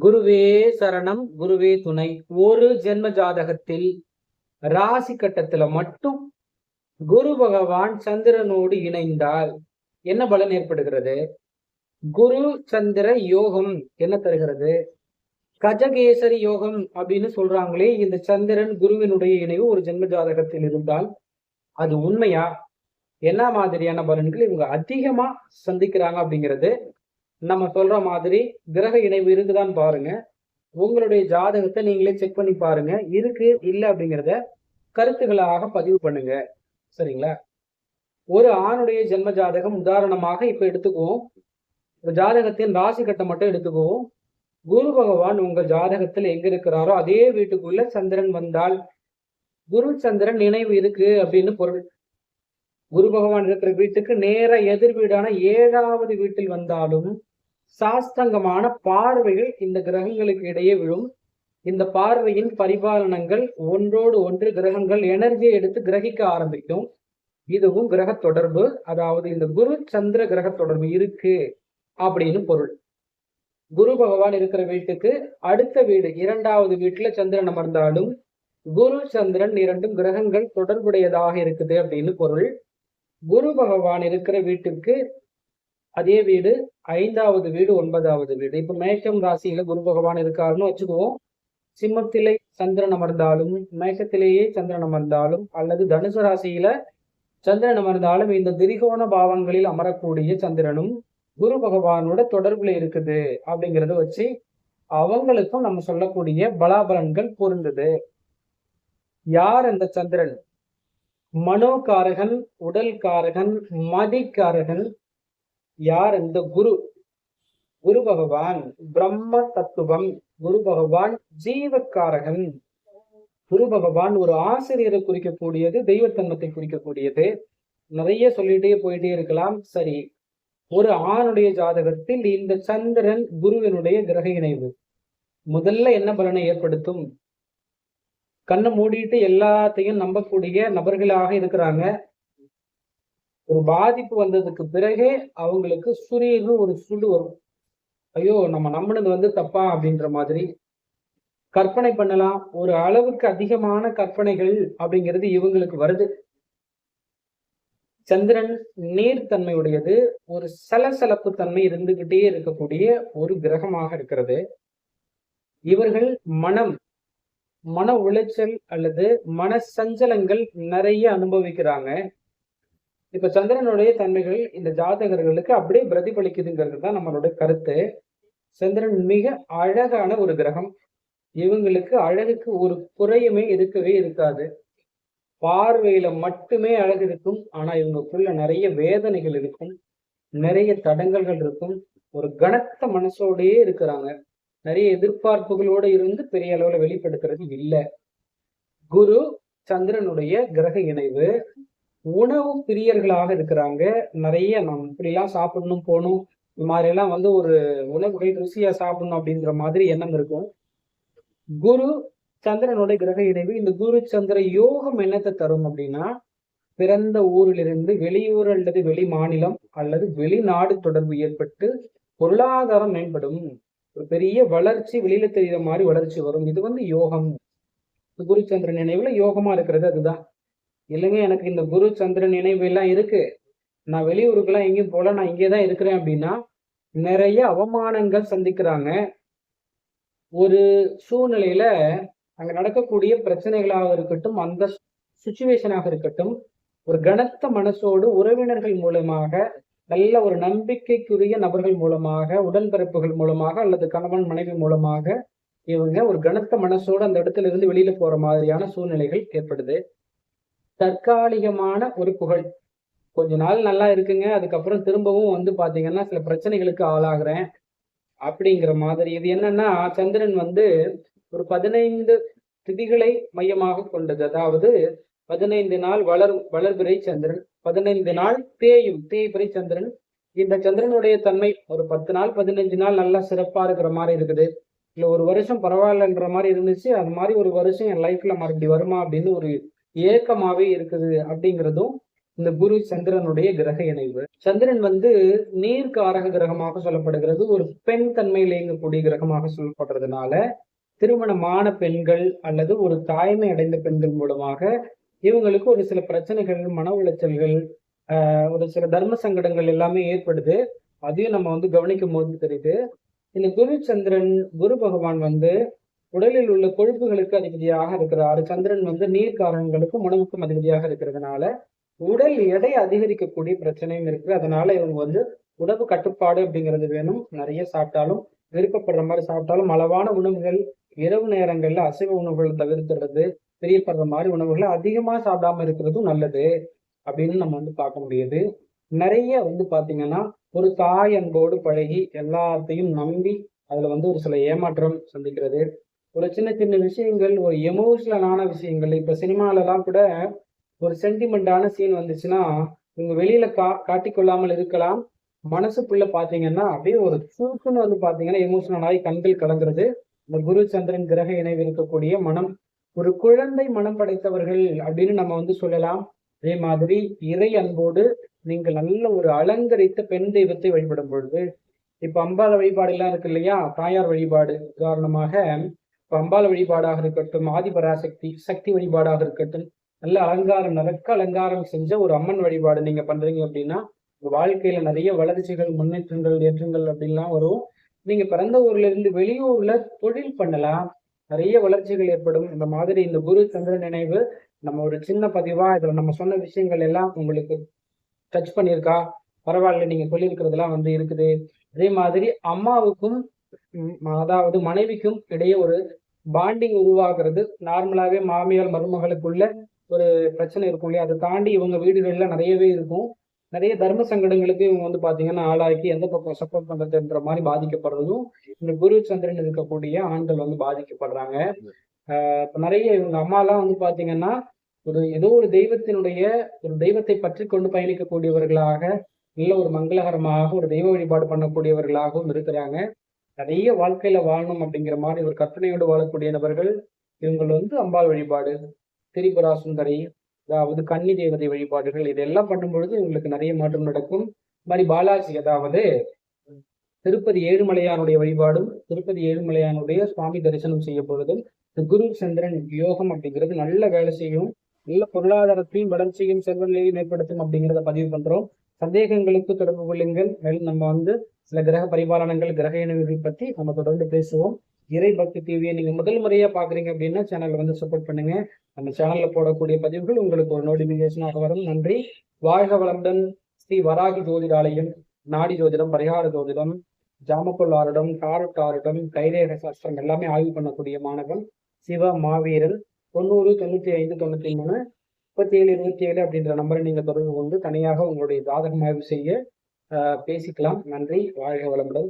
குருவே சரணம் குருவே துணை. ஒரு ஜென்ம ஜாதகத்தில் ராசி கட்டத்துல மட்டும் குரு பகவான் சந்திரனோடு இணைந்தால் என்ன பலன் ஏற்படுகிறது? குரு சந்திர யோகம் என்ன தருகிறது? கஜகேசரி யோகம் அப்படின்னு சொல்றாங்களே இந்த சந்திரன் குருவினுடைய இணைவு ஒரு ஜென்ம ஜாதகத்தில் இருந்தால் அது உண்மையா? என்ன மாதிரியான பலன்கள் இவங்க அதிகமா சந்திக்கிறாங்க அப்படிங்கிறது நம்ம சொல்ற மாதிரி கிரக இணைவு இருக்குதான்னு பாருங்க. உங்களுடைய ஜாதகத்தை நீங்களே செக் பண்ணி பாருங்க. இருக்கு இல்லை அப்படிங்கிறத கருத்துக்களாக பதிவு பண்ணுங்க. சரிங்களா? ஒரு ஆணுடைய ஜென்ம ஜாதகம் உதாரணமாக இப்ப எடுத்துக்குவோம். ஜாதகத்தின் ராசி கட்டம் மட்டும் எடுத்துக்குவோம். குரு பகவான் உங்க ஜாதகத்தில் எங்க இருக்கிறாரோ அதே வீட்டுக்குள்ள சந்திரன் வந்தால் குரு சந்திரன் நினைவு இருக்கு அப்படின்னு பொருள். குரு பகவான் இருக்கிற வீட்டுக்கு நேர எதிர் வீடான ஏழாவது வீட்டில் வந்தாலும் சாஸ்தங்கமான பார்வைகள் இந்த கிரகங்களுக்கு இடையே விழும். இந்த பார்வையின் பரிபாலனங்கள் ஒன்றோடு ஒன்று கிரகங்கள் எனர்ஜியை எடுத்து கிரகிக்க ஆரம்பிக்கும். இதுவும் கிரக தொடர்பு. அதாவது இந்த குரு சந்திர கிரக தொடர்பு இருக்கு அப்படின்னு பொருள். குரு பகவான் இருக்கிற வீட்டுக்கு அடுத்த வீடு இரண்டாவது வீட்டுல சந்திரன் அமர்ந்தாலும் குரு சந்திரன் இரண்டும் கிரகங்கள் தொடர்புடையதாக இருக்குது அப்படின்னு பொருள். குரு பகவான் இருக்கிற வீட்டுக்கு அதே வீடு ஐந்தாவது வீடு ஒன்பதாவது வீடு. இப்ப மேஷம் ராசியில குரு பகவான் இருக்காருன்னு வச்சுக்குவோம். சிம்மத்திலே சந்திரன் அமர்ந்தாலும் மேஷத்திலேயே சந்திரன் அமர்ந்தாலும் அல்லது தனுசு ராசியில சந்திரன் அமர்ந்தாலும் இந்த திரிகோண பாவங்களில் அமரக்கூடிய சந்திரனும் குரு பகவானோட தொடர்புல இருக்குது அப்படிங்கிறத வச்சு அவங்களுக்கும் நம்ம சொல்லக்கூடிய பலாபலன்கள் பொருந்தது. யார் அந்த சந்திரன்? மனோகாரகன் உடல்காரகன் மதிக்காரகன் யார் இந்த குரு? குரு பகவான் பிரம்ம தத்துவம். குரு பகவான் ஜீவக்காரகன். குரு பகவான் ஒரு ஆசிரியரை குறிக்கக்கூடியது தெய்வத்தன்மத்தை குறிக்கக்கூடியது. நிறைய சொல்லிட்டே போயிட்டே இருக்கலாம். சரி ஒரு ஆணுடைய ஜாதகத்தில் இந்த சந்திரன் குருவினுடைய கிரக இணைவு. முதல்ல என்ன பலனை ஏற்படுத்தும்? கண்ணை மூடிட்டு எல்லாத்தையும் நம்பக்கூடிய நபர்களாக இருக்கிறாங்க. ஒரு பாதிப்பு வந்ததுக்கு பிறகே அவங்களுக்கு சுரீர்னு ஒரு சுடு வரும். ஐயோ நம்ம நம்பினது வந்து தப்பா அப்படின்ற மாதிரி. கற்பனை பண்ணலாம். ஒரு அளவுக்கு அதிகமான கற்பனைகள் அப்படிங்கிறது இவங்களுக்கு வருது. சந்திரன் நீர்த்தன்மையுடையது. ஒரு சலசலப்பு தன்மை இருந்துகிட்டே இருக்கக்கூடிய ஒரு கிரகமாக இருக்கிறது. இவர்கள் மனம் மன உளைச்சல் அல்லது மன சஞ்சலங்கள் நிறைய அனுபவிக்கிறாங்க. இப்ப சந்திரனுடைய தன்மைகள் இந்த ஜாதகர்களுக்கு அப்படியே பிரதிபலிக்குதுங்கிறது தான் நம்மளோட கருத்து. சந்திரன் மிக அழகான ஒரு கிரகம். இவங்களுக்கு அழகுக்கு ஒரு குறையுமே இருக்கவே இருக்காது. பார்வையில மட்டுமே அழகு இருக்கும். ஆனா இவங்களுக்குள்ள நிறைய வேதனைகள் இருக்கும். நிறைய தடங்கல்கள் இருக்கும். ஒரு கனத்த மனசோடயே இருக்கிறாங்க. நிறைய எதிர்பார்ப்புகளோடு இருந்து பெரிய அளவில் வெளிப்படுத்துறது இல்லை. குரு சந்திரனுடைய கிரக இணைவு உணவு பிரியர்களாக இருக்கிறாங்க. நிறைய நம்ம இப்படிலாம் சாப்பிடணும் போகணும். இந்த மாதிரி எல்லாம் வந்து ஒரு உணவுகள் ருசியா சாப்பிடணும் அப்படிங்கிற மாதிரி எண்ணம் இருக்கும். குரு சந்திரனோட கிரக இணைவு இந்த குரு சந்திர யோகம் என்னத்தை தரும் அப்படின்னா பிறந்த ஊரிலிருந்து வெளியூர் அல்லது வெளி மாநிலம் அல்லது வெளிநாடு தொடர்பு ஏற்பட்டு பொருளாதாரம் மேம்படும். ஒரு பெரிய வளர்ச்சி வெளியில தெரிகிற மாதிரி வளர்ச்சி வரும். இது வந்து யோகம். குரு சந்திரன் நினைவுல யோகமா இருக்கிறது அதுதான். இல்லைங்க எனக்கு இந்த குரு சந்திரன் நினைவு எல்லாம் இருக்கு. நான் வெளியூருக்குலாம் எங்கேயும் போல நான் இங்கே தான் இருக்கிறேன் அப்படின்னா நிறைய அவமானங்கள் சந்திக்கிறாங்க. ஒரு சூழ்நிலையில அங்க நடக்கக்கூடிய பிரச்சனைகளாக இருக்கட்டும் அந்த சுச்சுவேஷனாக இருக்கட்டும் ஒரு கனத்த மனசோடு உறவினர்கள் மூலமாக நல்ல ஒரு நம்பிக்கைக்குரிய நபர்கள் மூலமாக உடன்பிறப்புகள் மூலமாக அல்லது கணவன் மனைவி மூலமாக இவங்க ஒரு கனத்த மனசோடு அந்த இடத்துல இருந்து வெளியில போற மாதிரியான சூழ்நிலைகள் ஏற்படுது. தற்காலிகமான ஒரு புகழ். கொஞ்ச நாள் நல்லா இருக்குங்க. அதுக்கப்புறம் திரும்பவும் வந்து பாத்தீங்கன்னா சில பிரச்சனைகளுக்கு ஆளாகிறேன் அப்படிங்கிற மாதிரி. இது என்னன்னா சந்திரன் வந்து ஒரு பதினைந்து திதிகளை மையமாக கொண்டது. அதாவது பதினைந்து நாள் வளர் வளர்பிறை சந்திரன். பதினைந்து நாள் தேயும் தேய்பிறை சந்திரன். இந்த சந்திரனுடைய தன்மை ஒரு பத்து நாள் பதினஞ்சு நாள் நல்லா சிறப்பா இருக்கிற மாதிரி இருக்குது. இல்லை ஒரு வருஷம் பரவாயில்லன்ற மாதிரி இருந்துச்சு. அது மாதிரி ஒரு வருஷம் என் லைஃப்ல மறுபடி வருமா அப்படின்னு ஒரு ஏக்கமாவே இருக்குது அப்படிங்கிறதும் இந்த குரு சந்திரனுடைய கிரக இணைவு. சந்திரன் வந்து நீர்க்காரக கிரகமாக சொல்லப்படுகிறது. ஒரு பெண் தன்மையில் இயங்கக்கூடிய கிரகமாக சொல்லப்படுறதுனால திருமணமான பெண்கள் அல்லது ஒரு தாய்மை அடைந்த பெண்கள் மூலமாக இவங்களுக்கு ஒரு சில பிரச்சனைகள் மன உளைச்சல்கள் ஒரு சில தர்ம சங்கடங்கள் எல்லாமே ஏற்படுது. அதையும் நம்ம வந்து கவனிக்கும் போது தெரியுது. இந்த குரு சந்திரன் குரு பகவான் வந்து உடலில் உள்ள கொழுப்புகளுக்கு அதிபதியாக இருக்கிறாரு. சந்திரன் வந்து நீர் காரணங்களுக்கும் உணவுக்கும் அதிபதியாக இருக்கிறதுனால உடல் எடை அதிகரிக்கக்கூடிய பிரச்சனையும் இருக்கு. அதனால இவங்க வந்து உணவு கட்டுப்பாடு அப்படிங்கிறது வேணும். நிறைய சாப்பிட்டாலும் விருப்பப்படுற மாதிரி சாப்பிட்டாலும் அளவான உணவுகள் இரவு நேரங்கள்ல அசைவ உணவுகள் தவிர்த்துறது பிரியப்படுற மாதிரி உணவுகளை அதிகமா சாப்பிடாம இருக்கிறதும் நல்லது அப்படின்னு நம்ம வந்து பார்க்க முடியுது. நிறைய வந்து பார்த்தீங்கன்னா ஒரு தாய் அன்போடு பழகி எல்லாத்தையும் நம்பி அதுல வந்து ஒரு சில ஏமாற்றம் சந்திக்கிறது. ஒரு சின்ன சின்ன விஷயங்கள் ஒரு எமோஷனலான விஷயங்கள். இப்ப சினிமாலலாம் கூட ஒரு சென்டிமெண்டான சீன் வந்துச்சுன்னா இவங்க வெளியில கா காட்டிக்கொள்ளாமல் இருக்கலாம். மனசுக்குள்ள பாத்தீங்கன்னா அப்படியே ஒரு சூக்குன்னு வந்து பாத்தீங்கன்னா எமோஷனலாகி கண்கள் கலங்குறது. இந்த குரு சந்திரன் கிரக இணைவு இருக்கக்கூடிய மனம் ஒரு குழந்தை மனம் படைத்தவர்கள் அப்படின்னு நம்ம வந்து சொல்லலாம். அதே மாதிரி இறை அன்போடு நீங்கள் நல்ல ஒரு அலங்கரித்த பெண் தெய்வத்தை வழிபடும் பொழுது இப்ப அம்பால வழிபாடு எல்லாம் இருக்கு இல்லையா? தாயார் வழிபாடு உதாரணமாக இப்ப அம்பால வழிபாடாக இருக்கட்டும் ஆதிபராசக்தி சக்தி வழிபாடாக இருக்கட்டும் நல்ல அலங்காரம் நடக்க அலங்காரம் செஞ்ச ஒரு அம்மன் வழிபாடு நீங்க பண்றீங்க அப்படின்னா உங்க வாழ்க்கையில நிறைய வளர்ச்சிகள் முன்னேற்றங்கள் ஏற்றங்கள் அப்படின்லாம் வரும். நீங்க பிறந்த ஊர்ல இருந்து வெளியூர்ல தொழில் பண்ணலாம். நிறைய வளர்ச்சிகள் ஏற்படும். இந்த மாதிரி இந்த குரு சந்திர நினைவு நம்ம ஒரு சின்ன பதிவா இதுல நம்ம சொன்ன விஷயங்கள் எல்லாம் உங்களுக்கு டச் பண்ணியிருக்கா? பரவாயில்ல நீங்க சொல்லியிருக்கிறதுலாம் வந்து இருக்குது. அதே மாதிரி அம்மாவுக்கும் அதாவது மனைவிக்கும் இடையே ஒரு பாண்டிங் உருவாகிறது. நார்மலாவே மாமியார் மருமகளுக்குள்ள ஒரு பிரச்சனை இருக்கும் இல்லையா? அதை தாண்டி இவங்க வீடுகள்ல நிறையவே இருக்கும். நிறைய தர்ம சங்கடங்களுக்கு இவங்க வந்து பாத்தீங்கன்னா ஆளாக்கி எந்த பக்கம் சப்போர்ட் பண்றதுன்ற மாதிரி பாதிக்கப்படுறதும் இந்த குரு சந்திரன் இருக்கக்கூடிய ஆண்கள் வந்து பாதிக்கப்படுறாங்க. ஆஹ் நிறைய இவங்க அம்மா எல்லாம் வந்து பாத்தீங்கன்னா ஒரு ஏதோ ஒரு தெய்வத்தினுடைய ஒரு தெய்வத்தை பற்றி கொண்டு பயணிக்கக்கூடியவர்களாக நல்ல ஒரு மங்களகரமாக ஒரு தெய்வ வழிபாடு பண்ணக்கூடியவர்களாகவும் இருக்கிறாங்க. நிறைய வாழ்க்கையில வாழணும் அப்படிங்கிற மாதிரி ஒரு கற்பனையோடு வாழக்கூடிய நபர்கள் இவங்கள் வந்து அம்பாள் வழிபாடு திரிபுரா சுந்தரி அதாவது கன்னி தேவதை வழிபாடுகள் இதெல்லாம் பண்ணும் பொழுது உங்களுக்கு நிறைய மாற்றம் நடக்கும். மாதிரி பாலாஜி அதாவது திருப்பதி ஏழுமலையானுடைய வழிபாடும் திருப்பதி ஏழுமலையானுடைய சுவாமி தரிசனம் செய்ய பொழுதும் குரு சந்திரன் யோகம் அப்படிங்கிறது நல்ல வேலை செய்யும். நல்ல பொருளாதாரத்தையும் வளர்ச்சியும் செல்வ நிலையும் ஏற்படுத்தும் அப்படிங்கிறத பதிவு பண்றோம். சந்தேகங்களுக்கு தொடர்பு கொள்ளுங்கள். நம்ம வந்து சில கிரக பரிபாலனங்கள் கிரக இணைவுகள் பத்தி நம்ம தொடர்ந்து பேசுவோம். இறை பக்தி டிவியை நீங்க முதல் முறையா பாக்குறீங்க அப்படின்னா சேனலை வந்து சப்போர்ட் பண்ணுங்க. நம்ம சேனல்ல போடக்கூடிய பதிவுகள் உங்களுக்கு ஒரு நோட்டிபிகேஷனாக வரும். நன்றி. வாழ்க வளமுடன். ஸ்ரீ வராகி ஜோதிடாலயம் நாடி ஜோதிடம் பரிகார ஜோதிடம் ஜாமக்குள் ஆருடம் டாரட் ஆருடம் கைரேக சாஸ்திரம் எல்லாமே ஆய்வு பண்ணக்கூடிய மாணவன் சிவ மாவீரன். தொண்ணூறு தொண்ணூற்றி ஐந்து தொண்ணூற்றி மூணு முப்பத்தி ஏழு இருபத்தி ஏழு அப்படின்ற நம்பரை நீங்க தொடர்பு கொண்டு தனியாக உங்களுடைய ஜாதகம் ஆய்வு செய்ய பேசிக்கலாம். நன்றி. வாழ்க வளமுடன்.